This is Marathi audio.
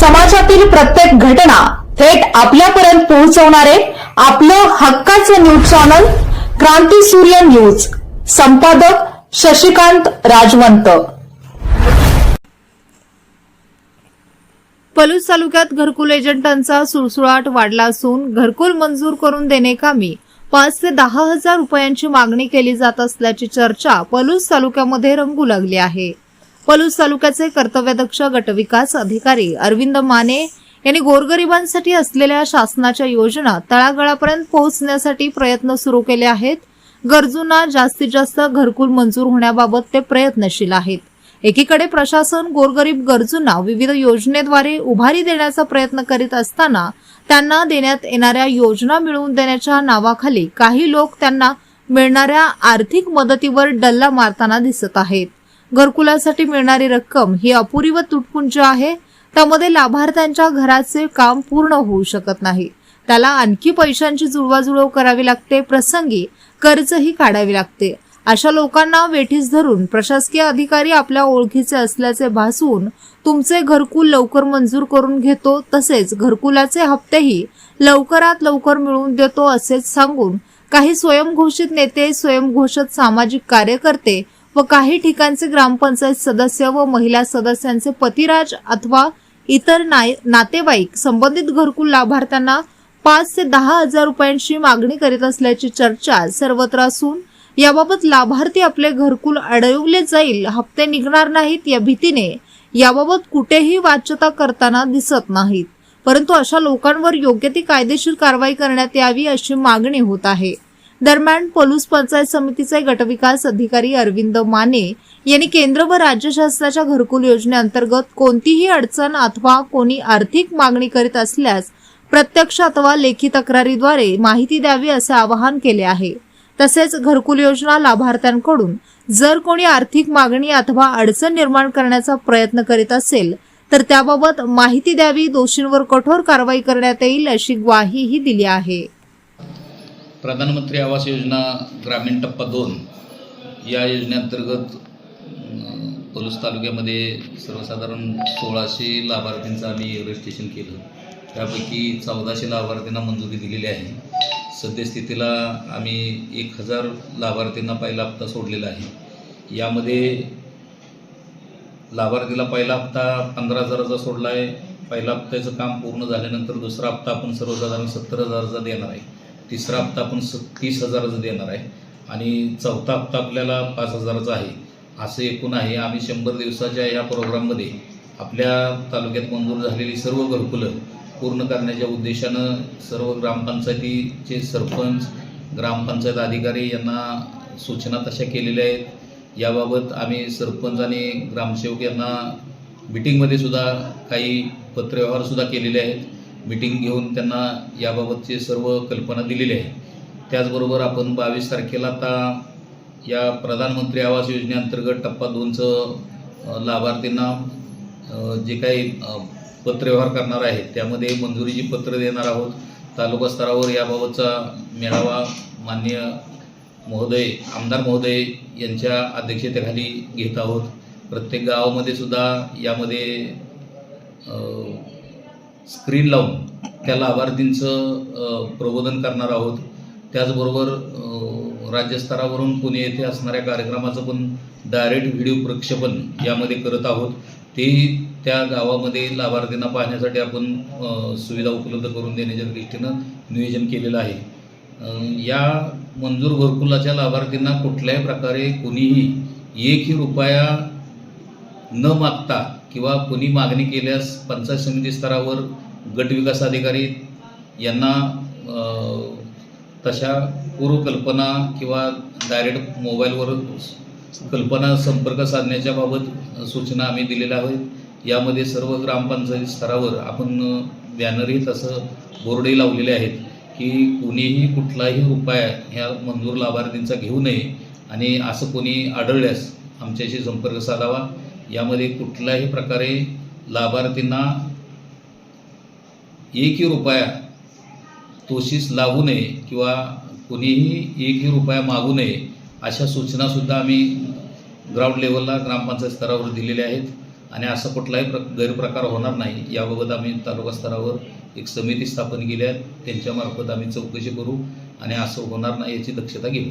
समाजातील प्रत्येक घटना थेट आपल्यापर्यंत पोहोचवणारे आपलं हक्काचं न्यूज चॅनल क्रांती सूर्य न्यूज. संपादक शशिकांत राजवंत. पलूस तालुक्यात घरकुल एजंटांचा सुळसुळाट वाढला असून घरकुल मंजूर करून देणेकामी पाच ते दहा हजार रुपयांची मागणी केली जात असल्याची चर्चा पलूस तालुक्यामध्ये रंगू लागली आहे. पलूस तालुक्याचे कर्तव्यदक्ष गटविकास अधिकारी अरविंद माने यांनी गोरगरिबांसाठी असलेल्या शासनाच्या योजना तळागाळापर्यंत पोहोचण्यासाठी प्रयत्न सुरू केले आहेत. गरजूंना जास्तीत जास्त घरकुल मंजूर होण्याबाबत ते प्रयत्नशील आहेत. एकीकडे प्रशासन गोरगरीब गरजूंना विविध योजनेद्वारे उभारी देण्याचा प्रयत्न करीत असताना त्यांना देण्यात येणाऱ्या योजना मिळवून देण्याच्या नावाखाली काही लोक त्यांना मिळणाऱ्या आर्थिक मदतीवर डल्ला मारताना दिसत आहेत. घरकुलासाठी मिळणारी रक्कम ही अपुरी व तुटपुंज आहे. त्यामध्ये लाभार्थ्यांच्या घराचे काम पूर्ण होऊ शकत नाही. त्याला आणखी पैशांची जुळवाजुळव करावी लागते प्रसंगी कर्जही काढावे लागते. अशा लोकांना वेठीस धरून प्रशासकीय अधिकारी आपल्या ओळखीचे असल्याचे भासवून तुमचे घरकुल लवकर मंजूर करून घेतो तसेच घरकुलाचे हप्तेही लवकरात लवकर मिळवून देतो असेच सांगून काही स्वयंघोषित नेते स्वयंघोषित सामाजिक कार्यकर्ते व काही ठिकाणचे ग्रामपंचायत सदस्य व महिला सदस्यांचे पतिराज अथवा इतर नाय- नातेवाईक संबंधित घरकुल लाभार्थ्यांना पाच ते दहा हजार रुपयांची मागणी करीत असल्याची चर्चा सर्वत्र असून याबाबत लाभार्थी आपले घरकुल अडवले जाईल हप्ते निघणार नाहीत या भीतीने याबाबत कुठेही वाच्यता करताना दिसत नाहीत. परंतु अशा लोकांवर योग्य ती कायदेशीर कारवाई करण्यात यावी अशी मागणी होत आहे. दरम्यान पलूस पंचायत समितीचे गटविकास अधिकारी अरविंद माने यांनी केंद्र व राज्य शासनाच्या घरकुल योजनेअंतर्गत कोणतीही अडचण अथवा कोणी आर्थिक मागणी करीत असल्यास प्रत्यक्ष अथवा लेखी तक्रारीद्वारे माहिती द्यावी असे आवाहन केले आहे. तसेच घरकुल योजना लाभार्थ्यांकडून जर कोणी आर्थिक मागणी अथवा अडचण निर्माण करण्याचा प्रयत्न करीत असेल तर त्याबाबत माहिती द्यावी दोषींवर कठोर कारवाई करण्यात येईल अशी ग्वाहीही दिली आहे. प्रधानमंत्री आवास योजना ग्रामीण टप्पा दोन या योजनेअंतर्गत पलूस तालुक्यामध्ये सर्वसाधारण सोळाशे लाभार्थींचं आम्ही रजिस्ट्रेशन केलं. त्यापैकी चौदाशे लाभार्थींना मंजुरी दिलेली आहे. सद्यस्थितीला आम्ही एक हजार लाभार्थींना पहिला हप्ता सोडलेला आहे. यामध्ये लाभार्थीला पहिला हप्ता पंधरा हजाराचा सोडला आहे पहिला हप्त्याचं काम पूर्ण झाल्यानंतर दुसरा हप्ता आपण सर्वसाधारण सत्तर हजाराचा देणार आहे. तिसरा हप्ता आपण स तीस हजाराचा देणार आहे. आणि चौथा हप्ता आपल्याला पाच हजाराचा आहे. असं एकूण आहे. आम्ही शंभर दिवसाच्या या प्रोग्राममध्ये आपल्या तालुक्यात मंजूर झालेली सर्व घरकुलं पूर्ण करण्याच्या उद्देशानं सर्व ग्रामपंचायतीचे सरपंच ग्रामपंचायत अधिकारी यांना सूचना तशा केलेल्या आहेत. याबाबत आम्ही सरपंच आणि ग्रामसेवक यांना मिटिंगमध्ये सुद्धा काही पत्रव्यवहारसुद्धा केलेले आहेत. मिटिंग घेऊन त्यांना याबाबतचे सर्व कल्पना दिलेली आहे. त्याचबरोबर आपण बावीस तारखेला आता या प्रधानमंत्री आवास योजनेअंतर्गत टप्पा दोनचं लाभार्थींना जे काही पत्रव्यवहार करणार आहे त्यामध्ये मंजुरीची पत्र देणार आहोत. तालुका स्तरावर याबाबतचा मेळावा मान्य महोदय आमदार महोदय यांच्या अध्यक्षतेखाली घेत आहोत. प्रत्येक गावामध्ये सुद्धा यामध्ये स्क्रीन लावून त्या लाभार्थींचं प्रबोधन करणार आहोत. त्याचबरोबर राज्यस्तरावरून पुणे येथे असणाऱ्या कार्यक्रमाचं पण डायरेक्ट व्हिडिओ प्रक्षेपण यामध्ये करत आहोत. ते त्या गावामध्ये लाभार्थींना पाहण्यासाठी आपण सुविधा उपलब्ध करून देण्याच्या दृष्टीनं नियोजन केलेलं आहे. या मंजूर घरकुलाच्या लाभार्थींना कुठल्याही प्रकारे कोणीही एकही रुपया न मागता किंवा कुणी मागणी केल्यास पंचायत समिती स्तरावर गट विकास अधिकारी यांना तशा पूर्वकल्पना किंवा डायरेक्ट मोबाईलवर कल्पना संपर्क साधण्याच्या बाबत सूचना आम्ही दिलेल्या आहेत. यामध्ये सर्व ग्रामपंचायत स्तरावर आपण बॅनरही तसं बोर्डही लावलेले आहेत की कुणीही कुठलाही उपाय ह्या मंजूर लाभार्थींचा घेऊ नये आणि असं कोणी आढळल्यास आमच्याशी संपर्क साधावा. यामध्ये कुठल्याही प्रकारे लाभार्थींना एकही रुपया तोशीस लागू नये किंवा कुणीही एकही रुपया मागू नये अशा सूचनासुद्धा आम्ही ग्राउंड लेवलला ग्रामपंचायत स्तरावर दिलेल्या आहेत. आणि असा कुठलाही प्र गैरप्रकार होणार नाही. याबाबत आम्ही तालुका स्तरावर एक समिती स्थापन केली आहे. त्यांच्यामार्फत आम्ही चौकशी करू आणि असं होणार नाही याची दक्षता घेऊ.